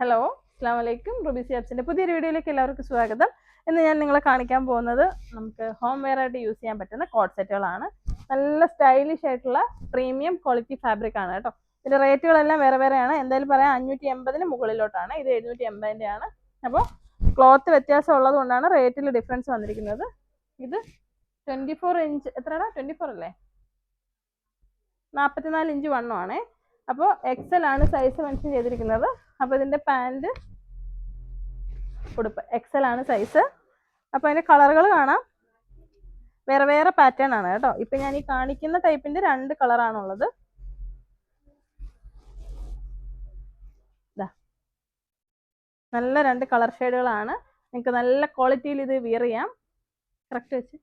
Hello അസ്സാം വലൈക്കും Ruby സിയാബ്സിന്റെ പുതിയൊരു വീഡിയോയിലേക്ക് എല്ലാവർക്കും സ്വാഗതം. ഇന്ന് ഞാൻ നിങ്ങളെ കാണിക്കാൻ പോകുന്നത് നമുക്ക് ഹോം വെയർ ആയിട്ട് യൂസ് ചെയ്യാൻ പറ്റുന്ന കോട്ട് സെറ്റുകളാണ് നല്ല സ്റ്റൈലിഷ് ആയിട്ടുള്ള പ്രീമിയം ക്വാളിറ്റി ഫാബ്രിക് ആണ് കേട്ടോ. ഇതിന്റെ റേറ്റുകളെല്ലാം വേറെ വേറെയാണ്. എന്തായാലും പറയാം അഞ്ഞൂറ്റി എൺപതിന് മുകളിലോട്ടാണ്. ഇത് എഴുന്നൂറ്റി എൺപതിന്റെ ആണ് അപ്പോൾ ക്ലോത്ത് വ്യത്യാസം ഉള്ളത് കൊണ്ടാണ് റേറ്റിൽ ഡിഫറൻസ് വന്നിരിക്കുന്നത്. ഇത് ട്വന്റി ഫോർ ഇഞ്ച് എത്രയാണ് ട്വന്റി ഫോർ അല്ലേ നാൽപ്പത്തിനാല് ഇഞ്ച് വണ്ണമാണേ അപ്പോൾ എക്സൽ ആണ് സൈസ് മെൻഷൻ ചെയ്തിരിക്കുന്നത്. അപ്പോൾ ഇതിന്റെ പാന്റ് ഉടുപ്പ്. എക്സൽ ആണ് സൈസ് അപ്പോൾ അതിന്റെ കളറുകൾ കാണാം. വേറെ വേറെ പാറ്റേൺ ആണ് കേട്ടോ. ഇപ്പം ഞാൻ ഈ കാണിക്കുന്ന ടൈപ്പിന്റെ രണ്ട് കളറാണുള്ളത് നല്ല രണ്ട് കളർ ഷെയ്ഡുകളാണ് നിങ്ങൾക്ക് നല്ല ക്വാളിറ്റിയിൽ ഇത് വിയർ ചെയ്യാം. കറക്റ്റ് വെച്ച്.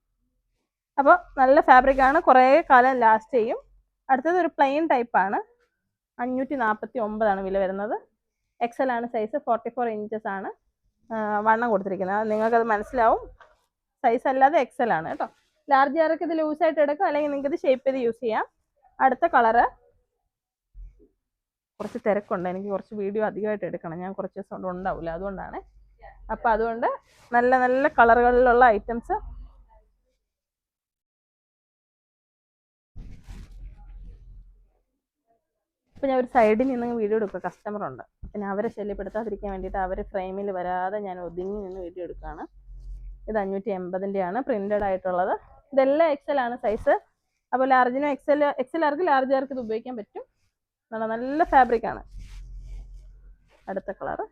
അപ്പോൾ നല്ല ഫാബ്രിക് ആണ്. കുറേ കാലം ലാസ്റ്റ് ചെയ്യും. അടുത്തത് ഒരു പ്ലെയിൻ ടൈപ്പാണ് അഞ്ഞൂറ്റി നാൽപ്പത്തി ഒമ്പതാണ് വില വരുന്നത്. എക്സൽ ആണ് സൈസ് ഫോർട്ടി ഫോർ ഇഞ്ചസ് ആണ് വണ്ണം കൊടുത്തിരിക്കുന്നത്. അത് നിങ്ങൾക്കത് മനസ്സിലാവും. സൈസ് അല്ലാതെ എക്സൽ ആണ് കേട്ടോ. ലാർജ് ആർക്ക് ഇത് ലൂസായിട്ട് എടുക്കാം. അല്ലെങ്കിൽ നിങ്ങൾക്ക് ഇത് ഷേപ്പ് ചെയ്ത് യൂസ് ചെയ്യാം. അടുത്ത കളറ് കുറച്ച് തിരക്കുണ്ട്. എനിക്ക് കുറച്ച് വീഡിയോ അധികമായിട്ട് എടുക്കണം. ഞാൻ കുറച്ച് ദിവസം ഉണ്ടാവില്ല. അതുകൊണ്ടാണ്. അപ്പം അതുകൊണ്ട് നല്ല നല്ല കളറുകളിലുള്ള ഐറ്റംസ് ഇപ്പം ഞാൻ ഒരു സൈഡിൽ നിന്ന് വീഡിയോ എടുക്കുക കസ്റ്റമർ ഉണ്ട്. പിന്നെ അവരെ ശല്യപ്പെടുത്താതിരിക്കാൻ വേണ്ടിയിട്ട് അവരെ ഫ്രെയിമിൽ വരാതെ ഞാൻ ഒതുങ്ങി നിന്ന് വീഡിയോ എടുക്കുകയാണ്. ഇത് അഞ്ഞൂറ്റി എൺപതിന്റെയാണ് പ്രിന്റഡ് ആയിട്ടുള്ളത്. ഇതെല്ലാം എക്സൽ ആണ് സൈസ് അപ്പോൾ ലാർജിനും എക്സൽ എക്സൽ ആർക്ക് ലാർജ് ആർക്ക് ഇത് ഉപയോഗിക്കാൻ പറ്റും? നല്ല നല്ല ഫാബ്രിക് ആണ്. അടുത്ത കളറ്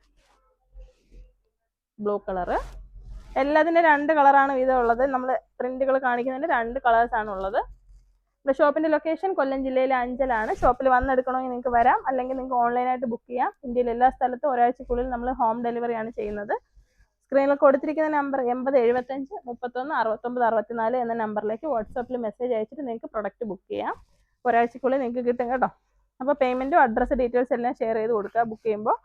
ബ്ലൂ കളറ് എല്ലാത്തിന്റെ രണ്ട് കളറാണ് വീതം ഉള്ളത് നമ്മൾ പ്രിന്റുകൾ കാണിക്കുന്നതിന്റെ രണ്ട് കളേഴ്സാണ് ഉള്ളത്. നമ്മുടെ ഷോപ്പിന്റെ ലൊക്കേഷൻ കൊല്ലം ജില്ലയിലെ അഞ്ചലാണ്. ഷോപ്പിൽ വന്നെടുക്കണമെങ്കിൽ നിങ്ങൾക്ക് വരാം. അല്ലെങ്കിൽ നിങ്ങൾക്ക് ഓൺലൈനായിട്ട് ബുക്ക് ചെയ്യാം. ഇന്ത്യയിലെ എല്ലാ സ്ഥലത്തും ഒരാഴ്ചക്കുള്ളിൽ നമ്മൾ ഹോം ഡെലിവറിയാണ് ചെയ്യുന്നത്. സ്ക്രീനിൽ കൊടുത്തിരിക്കുന്ന നമ്പർ എൺപത് എഴുപത്തഞ്ച് മുപ്പത്തൊന്ന് അറുപത്തൊമ്പത് അറുപത്തിനാല് എന്ന നമ്പറിലേക്ക് വാട്സാപ്പിൽ മെസ്സേജ് അയച്ചിട്ട് നിങ്ങൾക്ക് പ്രൊഡക്റ്റ് ബുക്ക് ചെയ്യാം. ഒരാഴ്ചക്കുള്ളിൽ നിങ്ങൾക്ക് കിട്ടും കേട്ടോ. അപ്പോൾ പേയ്മെന്റും അഡ്രസ്സ് ഡീറ്റെയിൽസ് എല്ലാം ഷെയർ ചെയ്ത് കൊടുക്കുക ബുക്ക് ചെയ്യുമ്പോൾ.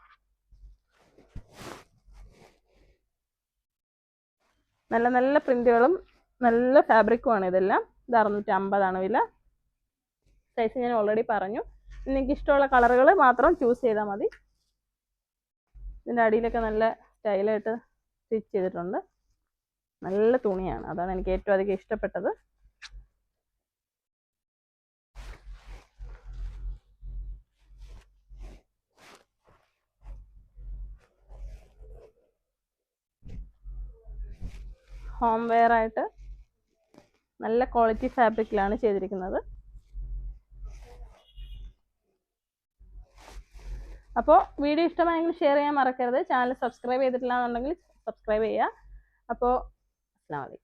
നല്ല നല്ല പ്രിന്റുകളും നല്ല ഫാബ്രിക്കുമാണ് ഇതെല്ലാം. ഇത് അറുന്നൂറ്റി അമ്പതാണ് വില. സൈസ് ഞാൻ ഓൾറെഡി പറഞ്ഞു. നിങ്ങൾക്ക് ഇഷ്ടമുള്ള കളറുകൾ മാത്രം ചൂസ് ചെയ്താൽ മതി. ഇതിന്റെ അടിയിലൊക്കെ നല്ല സ്റ്റൈലായിട്ട് സ്റ്റിച്ച് ചെയ്തിട്ടുണ്ട്. നല്ല തുണിയാണ്. അതാണ് എനിക്ക് ഏറ്റവും അധികം ഇഷ്ടപ്പെട്ടത്. ഹോം വെയർ ആയിട്ട് നല്ല ക്വാളിറ്റി ഫാബ്രിക്കിലാണ് ചെയ്തിരിക്കുന്നത്. അപ്പോൾ വീഡിയോ ഇഷ്ടമായെങ്കിൽ ഷെയർ ചെയ്യാൻ മറക്കരുത്. ചാനൽ സബ്സ്ക്രൈബ് ചെയ്തിട്ടില്ല എന്നുണ്ടെങ്കിൽ സബ്സ്ക്രൈബ് ചെയ്യുക. അപ്പോൾ അസ്സാം വലൈക്കും